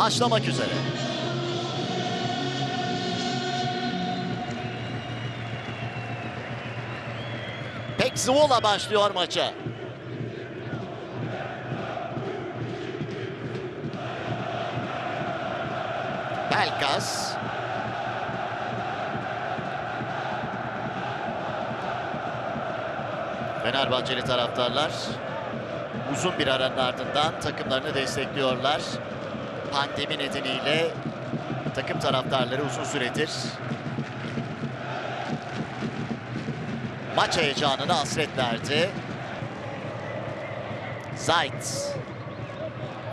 başlamak üzere. Pek Zvola başlıyor maça. Pelkas. Fenerbahçeli taraftarlar uzun bir aranın ardından takımlarını destekliyorlar. Pandemi nedeniyle takım taraftarları uzun süredir maç heyecanına hasret verdi. Zayt.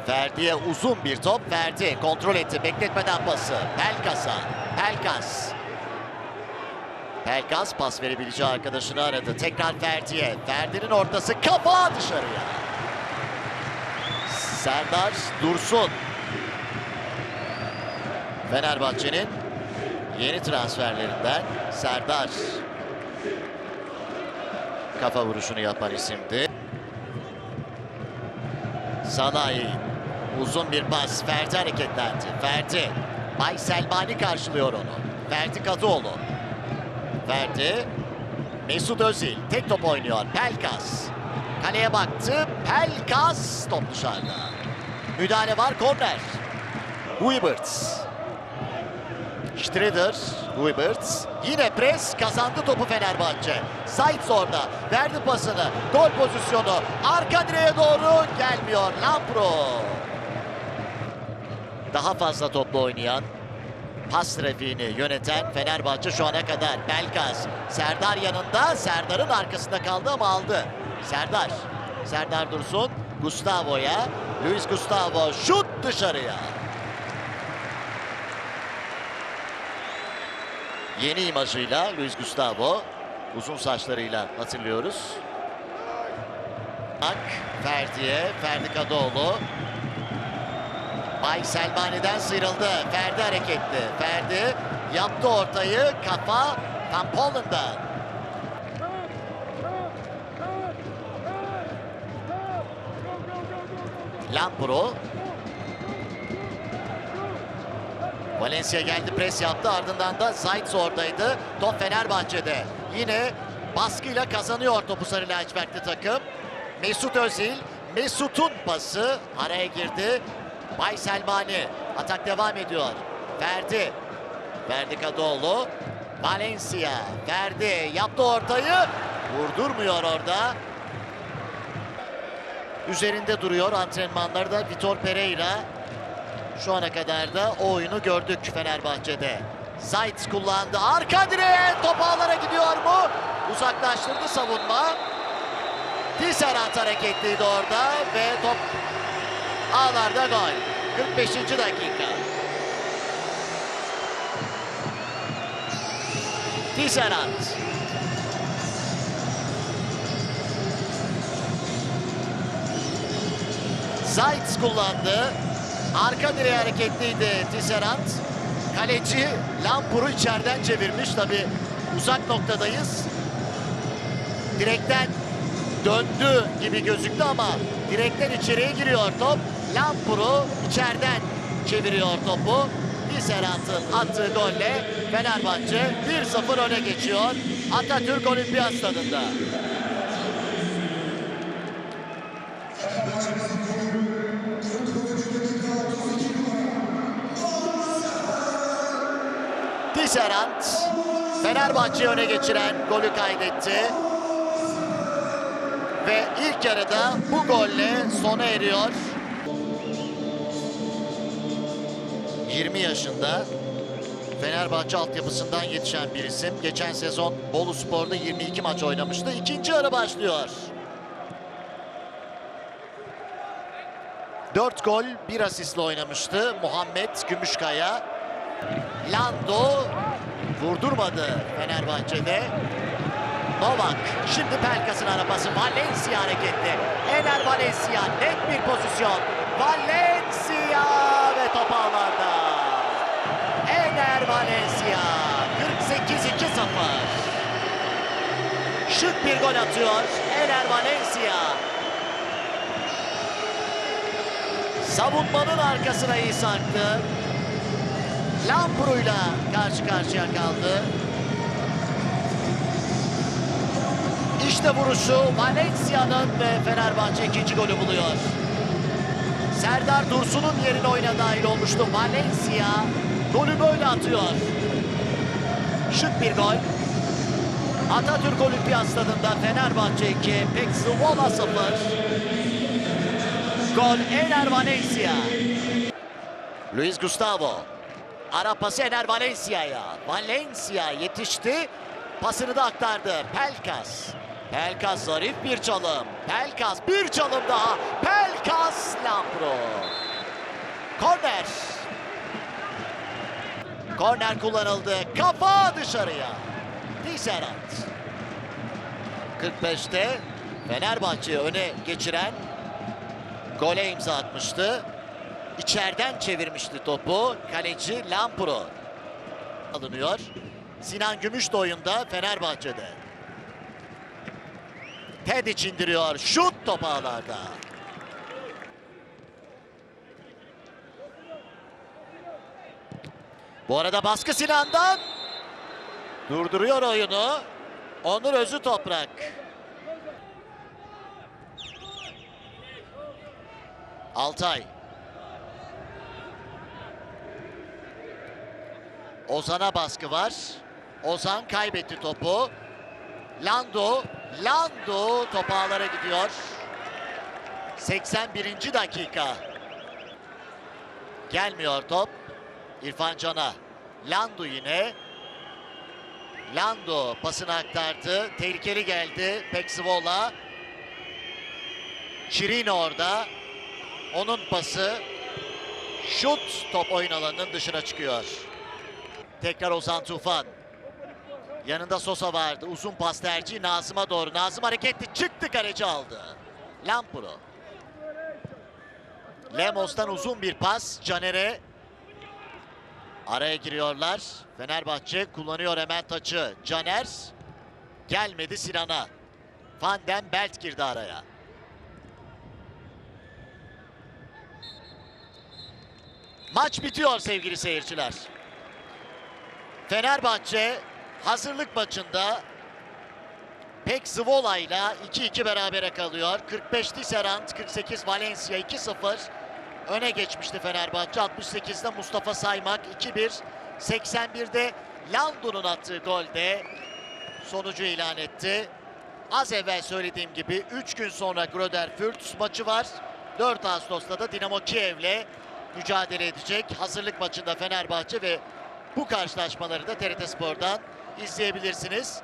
Ferdi'ye uzun bir top verdi. Kontrol etti. Bekletmeden pası. Pelkas'a. Pelkas. Pelkas pas verebileceği arkadaşını aradı. Tekrar Ferdi'ye. Ferdi'nin ortası kafa dışarıya. Serdar Dursun. Fenerbahçe'nin yeni transferlerinden Serdar. Kafa vuruşunu yapan isimdi. Sanayi. Uzun bir pas. Ferdi hareketlendi. Ferdi. Bay Selmani karşılıyor onu. Ferdi Kadıoğlu. Ferdi. Mesut Özil. Tek top oynuyor. Pelkas. Kaleye baktı. Pelkas. Top dışarıda. Müdahale var. Korner. Huyberts. Strider, Huyberts. Yine pres kazandı topu Fenerbahçe. Saitz orada. Verdi pasını. Gol pozisyonu. Arka direğe doğru gelmiyor. Lampro. Daha fazla topla oynayan, pas trafiğini yöneten Fenerbahçe şu ana kadar. Belkas. Serdar yanında. Serdar'ın arkasında kaldı ama aldı. Serdar. Serdar Dursun. Gustavo'ya. Luis Gustavo. Şut dışarıya. Yeni imajıyla Luis Gustavo uzun saçlarıyla hatırlıyoruz. Ak Ferdi'ye, Ferdi Kadıoğlu. Bay Selmani'den sıyrıldı. Ferdi hareketli. Ferdi yaptı ortayı. Kafa Van Polen'dan. Lampro Valencia geldi pres yaptı ardından da Zayt oradaydı. Top Fenerbahçe'de. Yine baskıyla kazanıyor topu Sarı Lacivertli takım. Mesut Özil. Mesut'un pası araya girdi. Bay Selmani. Atak devam ediyor. Ferdi. Ferdi Kadıoğlu. Valencia. Ferdi yaptı ortayı. Vurdurmuyor orada. Üzerinde duruyor antrenmanlarda Vitor Pereira. Şu ana kadar da o oyunu gördük Fenerbahçe'de. Zayt kullandı. Arka direğe top ağlara gidiyor mu? Uzaklaştırdı savunma. Tisserand hareketliydi orada ve top ağlarda gol. 45. dakika. Tisserand. Zayt kullandı. Arka direğe hareketliydi Tisserand. Kaleci Lampur'u içeriden çevirmiş. Tabi uzak noktadayız. Direkten döndü gibi gözüktü ama direkten içeriye giriyor top. Lampur'u içeriden çeviriyor topu. Tisserand'ın attığı golle Fenerbahçe 1-0 öne geçiyor. Atatürk Olimpiyat Stadında. Tisserand Fenerbahçe öne geçiren golü kaydetti. Ve ilk yarıda bu golle sona eriyor. 20 yaşında Fenerbahçe altyapısından yetişen bir isim. Geçen sezon Bolu Spor'da 22 maç oynamıştı. İkinci yarı başlıyor. 4 gol, 1 asistle oynamıştı Muhammed Gümüşkaya. Lando vurdurmadı Fenerbahçe'de. Novak şimdi Pelkas'ın arabası Valencia hareketli. Ener Valencia net bir pozisyon. Valencia ve top ağlarda. Ener Valencia 48-2-0. Şık bir gol atıyor Ener Valencia. Savunmanın arkasına iyi sarktı. Lampro'yla karşı karşıya kaldı. İşte vuruşu Valencia'nın ve Fenerbahçe ikinci golü buluyor. Serdar Dursun'un yerine oyuna dahil olmuştu. Valencia golü böyle atıyor. Şık bir gol. Atatürk Olimpiyat Stadında Fenerbahçe 2, Pek Zwola 0. Gol Ener Valencia. Luis Gustavo. Ara pası Ener Valencia'ya. Valencia yetişti. Pasını da aktardı. Pelkas. Pelkas zarif bir çalım. Pelkas bir çalım daha. Pelkas Lampro. Korner. Korner kullanıldı. Kafa dışarıya. Tisserand. 45'te Fenerbahçe'yi öne geçiren gole imza atmıştı. İçeriden çevirmişti topu. Kaleci Lampro alınıyor. Sinan Gümüş de oyunda Fenerbahçe'de. Tedic indiriyor. Şut top ağlarda. Bu arada baskı Sinan'dan. Durduruyor oyunu. Onur Özü Toprak. Altay. Ozan'a baskı var. Ozan kaybetti topu. Lando, Lando top ağlara gidiyor. 81. dakika. Gelmiyor top. İrfan Can'a. Lando yine. Lando pasını aktardı. Tehlikeli geldi. Peksivola. Şirin orada. Onun pası. Şut top oyun alanının dışına çıkıyor. Tekrar Ozan Tufan. Yanında Sosa vardı. Uzun pas tercihi Nazım'a doğru. Nazım hareketli çıktı kaleci aldı. Lampuro. Lemos'tan uzun bir pas. Caner'e araya giriyorlar. Fenerbahçe kullanıyor hemen taçı. Caner gelmedi Sinan'a. Van den Belt girdi araya. Maç bitiyor sevgili seyirciler. Fenerbahçe hazırlık maçında Pek Zvola ile 2-2 berabere kalıyor. 45 Tisserand, 48 Valencia 2-0 öne geçmişti Fenerbahçe. 68'de Mustafa Saymak 2-1. 81'de Lando'nun attığı golde sonucu ilan etti. Az evvel söylediğim gibi 3 gün sonra Gröder-Fürth maçı var. 4 Ağustos'ta da Dinamo Kiev'le mücadele edecek. Hazırlık maçında Fenerbahçe ve bu karşılaşmaları da TRT Spor'dan izleyebilirsiniz.